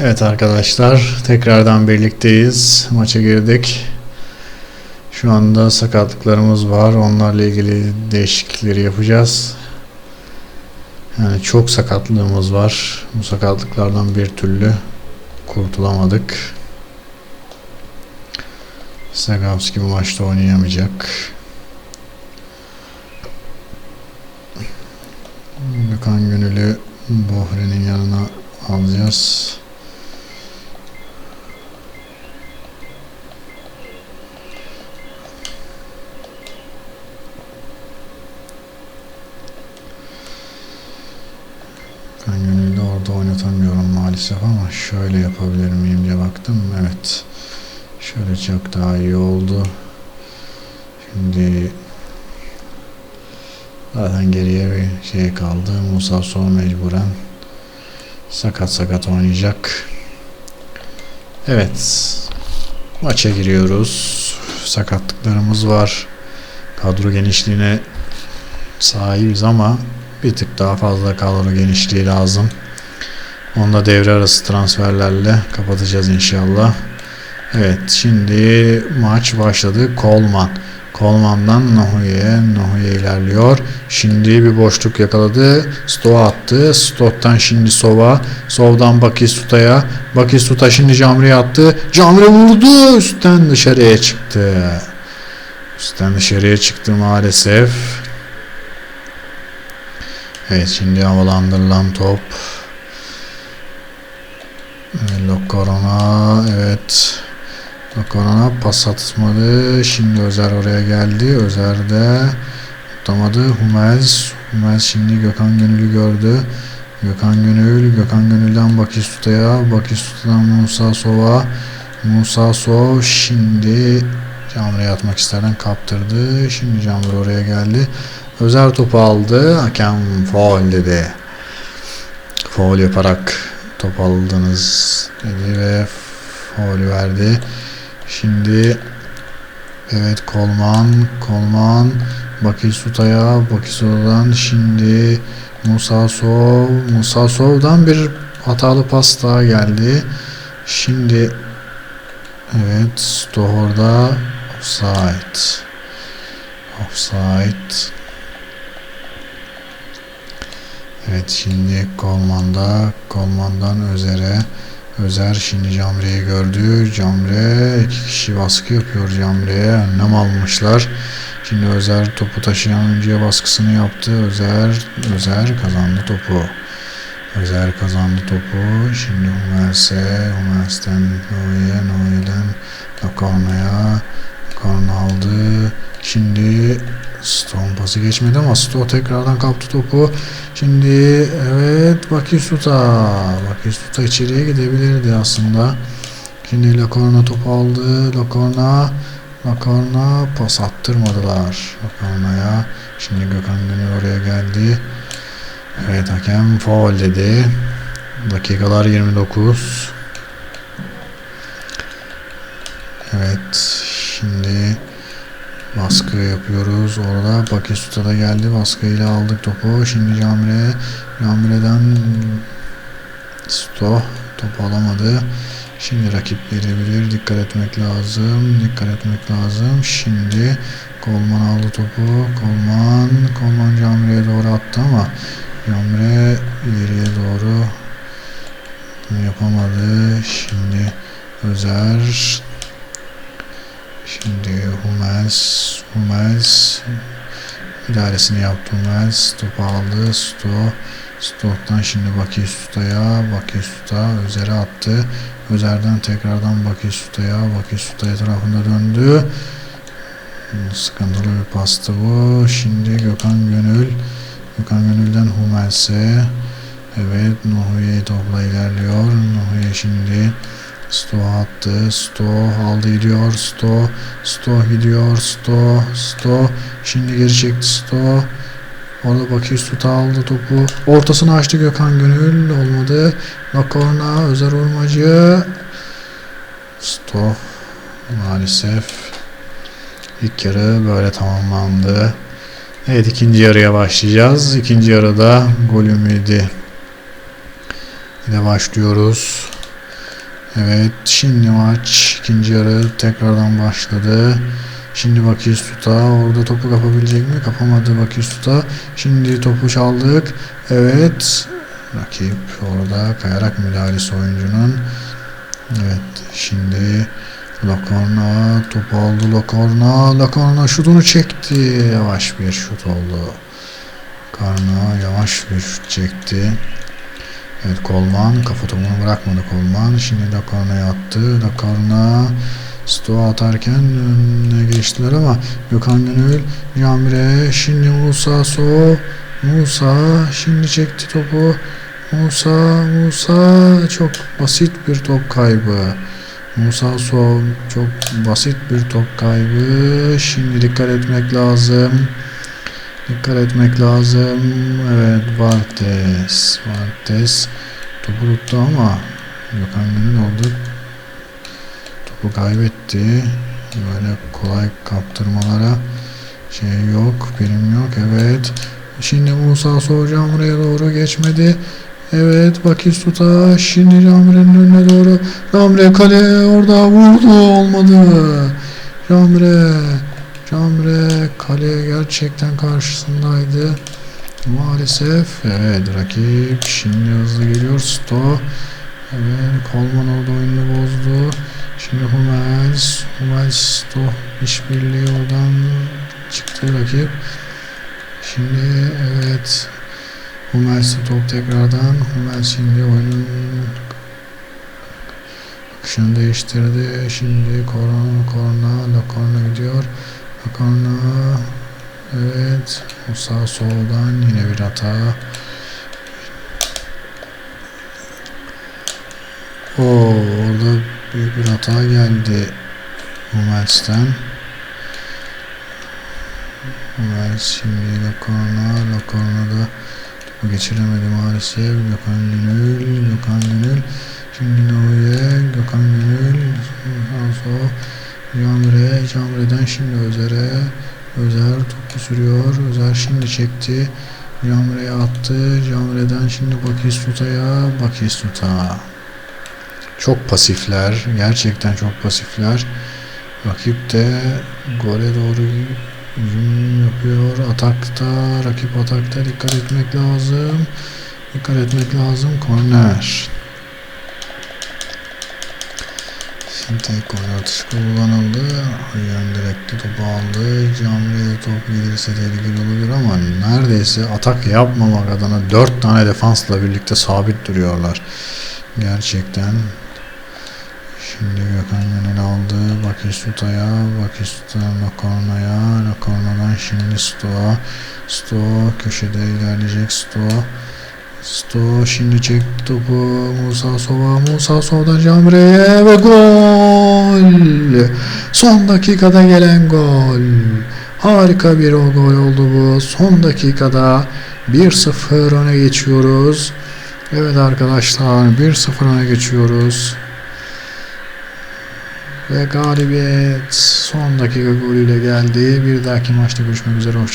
Evet arkadaşlar tekrardan birlikteyiz. Maça girdik. Şu anda sakatlıklarımız var. Onlarla ilgili değişiklikleri yapacağız. Yani çok sakatlığımız var. Bu sakatlıklardan bir türlü kurtulamadık. Sagavski bu maçta oynayamayacak. Gökhan Gönül'ü Bohre'nin yanına alacağız. Gökhan Gönül'ü de orada oynatamıyorum maalesef ama şöyle yapabilir miyim diye baktım. Evet. Şöyle çok daha iyi oldu. Şimdi zaten geriye bir şey kaldı. Musa Sol mecburen sakat sakat oynayacak. Evet. Maça giriyoruz. Sakatlıklarımız var. Kadro genişliğine sahibiz ama bir tık daha fazla kadro genişliği lazım. Onu da devre arası transferlerle kapatacağız inşallah. Evet şimdi maç başladı. Kolman. Kolman'dan Nohuye. Nohuye ilerliyor. Şimdi bir boşluk yakaladı. Sto attı. Stok'tan şimdi Sova. Sov'dan Bakistuta'ya. Bakistuta şimdi Camri'ye attı. Camri vurdu. Üstten dışarıya çıktı. Üstten dışarıya çıktı maalesef. Evet şimdi havalandırılan top. Lokorona evet. Lokorona pas atmadı. Şimdi Özer oraya geldi. Özer de tutamadı. Humez. Humez şimdi Gökhan Gönül'ü gördü. Gökhan Gönül. Gökhan Gönül'den Bakistuta'ya. Bakistuta'dan Musa Sova. Musa Sov şimdi Camre'ye atmak isterden kaptırdı. Şimdi Camre oraya geldi. Özer topu aldı. Hakem faul dedi. Faul yaparak top aldınız. Dedi ve faul verdi. Şimdi evet Kolman Kolman. Bakisuta'ya Bakisuta'dan şimdi Musa Sov Musa Sov'dan bir hatalı pas daha geldi. Şimdi evet Stohor'da offside. Offside Evet şimdi Kolman'da Kolman'dan Özer'e Özer şimdi Camre'yi gördü. Camre iki kişi baskı yapıyor Camre'ye. Önlem almışlar. Şimdi Özer topu taşıyan oyuncuya baskısını yaptı. Özer Özer kazandı topu. Özer kazandı topu. Şimdi Humers'e Humers'ten Noye'ye Noye'den Lakorna'ya Lakorna aldı. Şimdi Stone pası geçmedi ama Stone tekrardan kaptı topu. Şimdi evet Bakisuta. Bakisuta içeriye gidebilirdi aslında. Şimdi Lacorna topu aldı. Lacorna Lacorna pas attırmadılar. Lacorna'ya. Şimdi Gökhan Gönül oraya geldi. Evet hakem faul dedi. Dakikalar 29. Evet şimdi Baskı yapıyoruz. Orada Bakistuta da geldi. Baskıyla aldık topu. Şimdi Camire. Camire'den Sto topu alamadı. Şimdi rakipleri bilir. Dikkat etmek lazım. Dikkat etmek lazım. Şimdi Kolman aldı topu. Kolman Kolman Camire'ye doğru attı ama Camire ileriye doğru yapamadı. Şimdi Özer Şimdi Hummels, Hummels idaresini yaptı Hummels. Topu aldı. Sto. Stok'tan şimdi Bakistuta'ya. Bakisuta Özer'e attı. Özer'den tekrardan Bakistuta'ya. Bakistuta etrafında döndü. Sıkıntılı bir pastı bu. Şimdi Gökhan Gönül. Gökhan Gönül'den Hummels'e. Evet Nuhuye topla ilerliyor. Nuhuye şimdi Sto attı. Sto aldı gidiyor. Sto. Sto gidiyor. Sto. Sto. Şimdi geri çekti Sto. Orada Bakir aldı topu. Ortasını açtı Gökhan Gönül. Olmadı. Lakorna. Özer Urmacı. Sto. Maalesef. İlk yarı böyle tamamlandı. Evet ikinci yarıya başlayacağız. İkinci yarıda gol ümidi ile başlıyoruz. Evet şimdi maç ikinci yarı tekrardan başladı. Şimdi Bakistuta orada topu kapabilecek mi? Kapamadı Bakistuta. Şimdi topu çaldık. Evet. Rakip orada kayarak müdahalesi oyuncunun. Evet şimdi Lokorna topu aldı Lokorna. Lokorna şutunu çekti. Yavaş bir şut oldu. Karna yavaş bir şut çekti. Evet Kolman kafa topunu bırakmadı Kolman. Şimdi Lokorna'ya attı. Lokorna Stoğa atarken önüne geçtiler ama Gökhan Gönül Camire şimdi Musa So Musa şimdi çekti topu Musa Musa çok basit bir top kaybı Musa So çok basit bir top kaybı şimdi dikkat etmek lazım dikkat etmek lazım evet Valtes Valtes topu tuttu ama Gökhan Gönül oldu topu kaybetti. Böyle kolay kaptırmalara şey yok, birim yok. Evet. Şimdi Musa Soğucan buraya doğru geçmedi. Evet Bakistuta şimdi Camre'nin önüne doğru. Camre kale orada vurdu olmadı. Camre Camre kale gerçekten karşısındaydı. Maalesef evet rakip şimdi hızlı geliyor Sto. Evet Kolman orada oyunu bozdu. Şimdi Hummels, Hummels top işbirliği oradan çıktı rakip. Şimdi evet Hummels top tekrardan. Hummels şimdi oyunun akışını değiştirdi. Şimdi korona, korona, korona gidiyor. Korona evet o sağ soldan yine bir hata. Oo, orada büyük bir hata geldi Hummels'ten. Hummels şimdi Lokorna, Lokorna'da topu geçiremedi maalesef. Gökhan Gönül, Gökhan Gönül. Şimdi Neuer, Gökhan Gönül, Hanso, Camre, Camre'den şimdi Özer'e. Özer topu sürüyor. Özer şimdi çekti. Camre'ye attı. Camre'den şimdi Bakistuta'ya. Bakistuta. Çok pasifler. Gerçekten çok pasifler. Rakip de gole doğru hücum yapıyor. Atakta, rakip atakta dikkat etmek lazım. Dikkat etmek lazım. Korner. Şimdi tek gol atışı kullanıldı. Ayağın direkte topu aldı. Camre top gelirse tehlikeli olabilir ama neredeyse atak yapmamak adına 4 tane defansla birlikte sabit duruyorlar. Gerçekten Şimdi Gökhan Gönül aldı. Bakistuta'ya. Bakistuta'dan Lokorna'ya. Lokorna'dan şimdi Stoğa. Stoğa köşede ilerleyecek Stoğa. Sto şimdi çekti topu Musa Sova Musa Sova'dan Camre'ye ve gol son dakikada gelen gol harika bir o gol oldu bu son dakikada 1-0 öne geçiyoruz evet arkadaşlar 1-0 öne geçiyoruz ve galibiyet son dakika golüyle geldi. Bir dahaki maçta görüşmek üzere. Hoşçakalın.